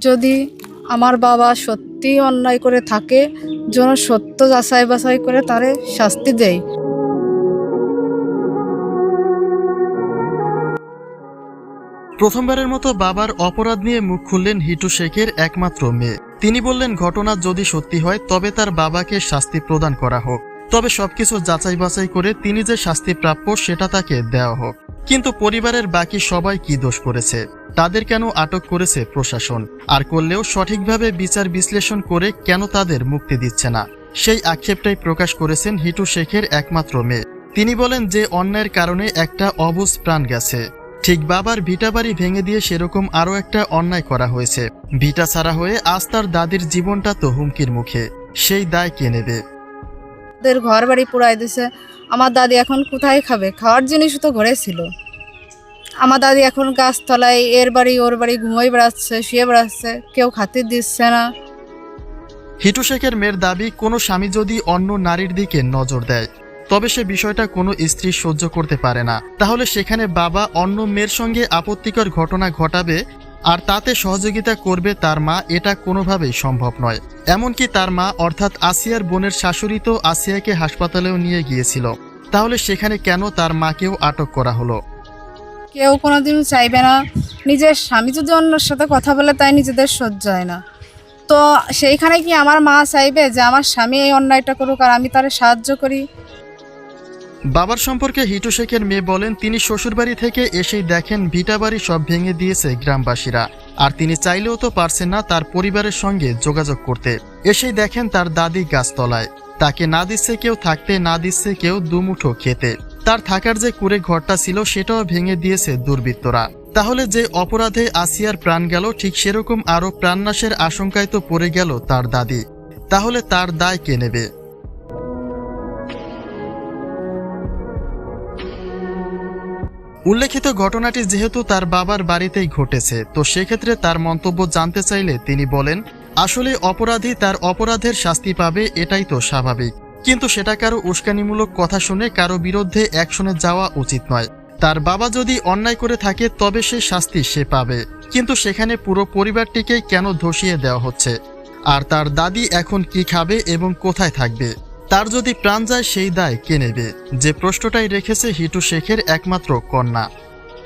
যদি আমার বাবা সত্যি অন্যায় করে থাকে, যেন সত্য যাচাই বাছাই করে তারে শাস্তি দেয়। প্রথমবারের মতো বাবার অপরাধ নিয়ে মুখ খুললেন হিটু শেখের একমাত্র মেয়ে। তিনি বললেন, ঘটনা যদি সত্যি হয়, তবে তার বাবাকে শাস্তি প্রদান করা হোক। তবে সবকিছু যাচাই বাছাই করে তিনি যে শাস্তি প্রাপ্য, সেটা তাকে দেওয়া হোক। কিন্তু পরিবারের বাকি সবাই কি দোষ করেছে? তাদের কেন আটক করেছে প্রশাসন? আর করলেও সঠিকভাবে বিচার বিশ্লেষণ করে কেন তাদের মুক্তি দিচ্ছে না? সেই আক্ষেপটাই প্রকাশ করেছেন হিটু শেখের একমাত্র মেয়ে। তিনি বলেন যে অন্যায়ের কারণে একটা অবুজ প্রাণ গেছে। ঠিক বাবার ভিটা বাড়ি ভেঙে দিয়ে সেরকম আরও একটা অন্যায় করা হয়েছে। ভিটা ছাড়া হয়ে আজ তার দাদির জীবনটা তো হুমকির মুখে। সেই দায় কে নেবে? ওদের ঘর বাড়ি পুড়াই দিছে। আমার দাদি এখন কোথায় খাবে? খাওয়ার জিনিসও তো ঘরে ছিল। আমার দাদি এখন গাছতলায়, এর বাড়ি, ওর বাড়ি ঘুমোই বেড়াচ্ছে, শুয়ে বেড়াচ্ছে, কেউ খাতির দিচ্ছে না। হিটু শেখের মেয়ের দাবি, কোনো স্বামী যদি অন্য নারীর দিকে নজর দেয়, তবে সে বিষয়টা কোনো স্ত্রী সহ্য করতে পারে না। তাহলে সেখানে বাবা অন্য মেয়ের সঙ্গে আপত্তিকর ঘটনা ঘটাবে আর তাতে সহযোগিতা করবে তার মা এটা কোনোভাবেই সম্ভব নয়। এমনকি তার মা অর্থাৎ আসিয়ার বোনের শাশুড়ি তো আসিয়াকে হাসপাতালেও নিয়ে গিয়েছিল। তাহলে সেখানে কেন তার মাকেও আটক করা হলো? কেউ কোনোদিন চাইবে না। নিজের স্বামী যদি অন্যের সাথে কথা বলে, তাই নিজেদের সহ্য হয় না। তো সেইখানে কি আমার মা চাইবে যে আমার স্বামী এই অন্যায়টা করুক আর আমি তারে সাহায্য করি? বাবার সম্পর্কে হিটু শেখের মেয়ে বলেন, তিনি শ্বশুরবাড়ি থেকে এসেই দেখেন ভিটাবাড়ি সব ভেঙে দিয়েছে গ্রামবাসীরা। আর তিনি চাইলেও তো পারছেন না তার পরিবারের সঙ্গে যোগাযোগ করতে। এসেই দেখেন তার দাদি গাছতলায়। তাকে না দিচ্ছে কেউ থাকতে, না দিচ্ছে কেউ দুমুঠো খেতে। তার থাকার যে কুড়ে ঘরটা ছিল, সেটাও ভেঙে দিয়েছে দুর্বৃত্তরা। তাহলে যে অপরাধে আসিয়ার প্রাণ গেল, ঠিক সেরকম আরও প্রাণনাশের আশঙ্কায় তো পড়ে গেল তার দাদি। তাহলে তার দায় কে নেবে? উল্লেখিত ঘটনাটি যেহেতু তার বাবার বাড়িতেই ঘটেছে, তো সেক্ষেত্রে তার মন্তব্য জানতে চাইলে তিনি বলেন, আসলে অপরাধী তার অপরাধের শাস্তি পাবে, এটাই তো স্বাভাবিক। কিন্তু সেটা কারও উস্কানিমূলক কথা শুনে কারও বিরুদ্ধে অ্যাকশনে যাওয়া উচিত নয়। তার বাবা যদি অন্যায় করে থাকে, তবে সে শাস্তি সে পাবে। কিন্তু সেখানে পুরো পরিবারটিকে কেন ধসিয়ে দেওয়া হচ্ছে? আর তার দাদি এখন কি খাবে এবং কোথায় থাকবে? তার যদি প্রাণ যায় সেই দায় কে নেবে? যে প্রশ্নটাই রেখেছে হিটু শেখের একমাত্র কন্যা।